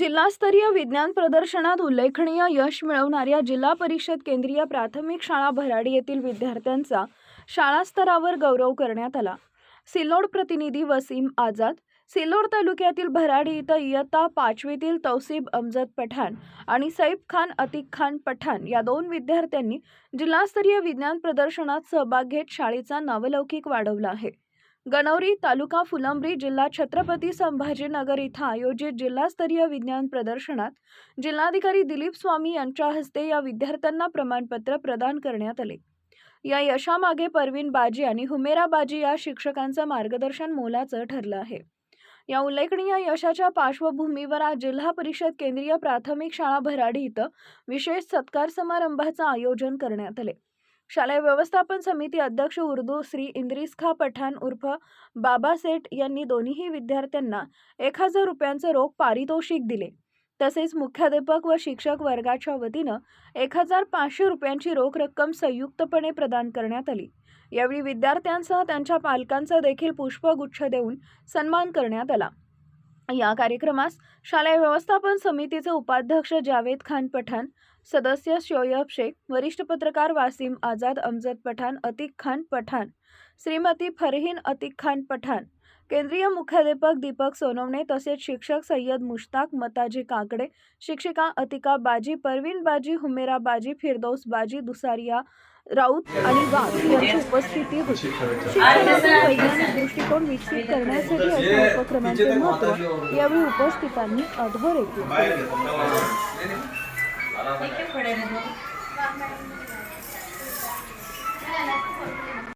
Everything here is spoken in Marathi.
जिल्हास्तरीय विज्ञान प्रदर्शनात उल्लेखनीय यश मिळवणाऱ्या जिल्हा परिषद केंद्रीय प्राथमिक शाळा भराडी येथील विद्यार्थ्यांचा शाळा स्तरावर गौरव करण्यात आला. सिल्लोड प्रतिनिधी वसीम आझाद सिल्लोड तालुक्यातील भराडी इथं इयत्ता पाचवीतील तौसीब अमजद पठाण आणि सैफ खान अतिक खान पठाण या दोन विद्यार्थ्यांनी जिल्हास्तरीय विज्ञान प्रदर्शनात सहभाग घेत शाळेचा नावलौकिक वाढवला आहे. गणवरी तालुका फुलंब्री जिल्हा छत्रपती संभाजीनगर इथं आयोजित जिल्हास्तरीय विज्ञान प्रदर्शनात जिल्हाधिकारी दिलीप स्वामी यांच्या हस्ते या विद्यार्थ्यांना प्रमाणपत्र प्रदान करण्यात आले. या यशामागे परवीन बाजी आणि हुमेरा बाजी या शिक्षकांचं मार्गदर्शन मोलाचं ठरलं आहे. या उल्लेखनीय यशाच्या पार्श्वभूमीवर आज जिल्हा परिषद केंद्रीय प्राथमिक शाळा भराडी इथं विशेष सत्कार समारंभाचं आयोजन करण्यात आले. शालेय व्यवस्थापन समिती अध्यक्ष उर्दू श्री इंद्रिस खा पठाण उर्फ बाबा सेठ यांनी दोन्हीही विद्यार्थ्यांना एक हजार रुपयांचे रोख पारितोषिक दिले. तसेच मुख्याध्यापक व शिक्षक वर्गाच्या वतीनं एक हजार पाचशे रुपयांची रोख रक्कम संयुक्तपणे प्रदान करण्यात आली. यावेळी विद्यार्थ्यांसह त्यांच्या पालकांचा देखील पुष्पगुच्छ देऊन सन्मान करण्यात आला. या कार्यक्रमास शालेय व्यवस्थापन समितीचे उपाध्यक्ष जावेद खान पठाण सदस्य शोयब शेख वरिष्ठ पत्रकार वासिम आझाद अमजद पठाण अतिक खान पठाण श्रीमती फरहीन अतिक खान पठाण केंद्रीय मुख्याध्यापक दीपक सोनवणे तसेच शिक्षक सय्यद मुश्ताक मताजी काकडे शिक्षिका अतिका बाजी परवीन बाजी हुमेरा बाजी फिरदौस बाजी दुसारिया राऊत आणि वाघ यांची उपस्थिती होती. शिक्षणातून वैज्ञानिक दृष्टिकोन विकसित करण्यासाठी अशा उपक्रमांचे महत्त्व यावेळी उपस्थितांनी अधोरेखित केले.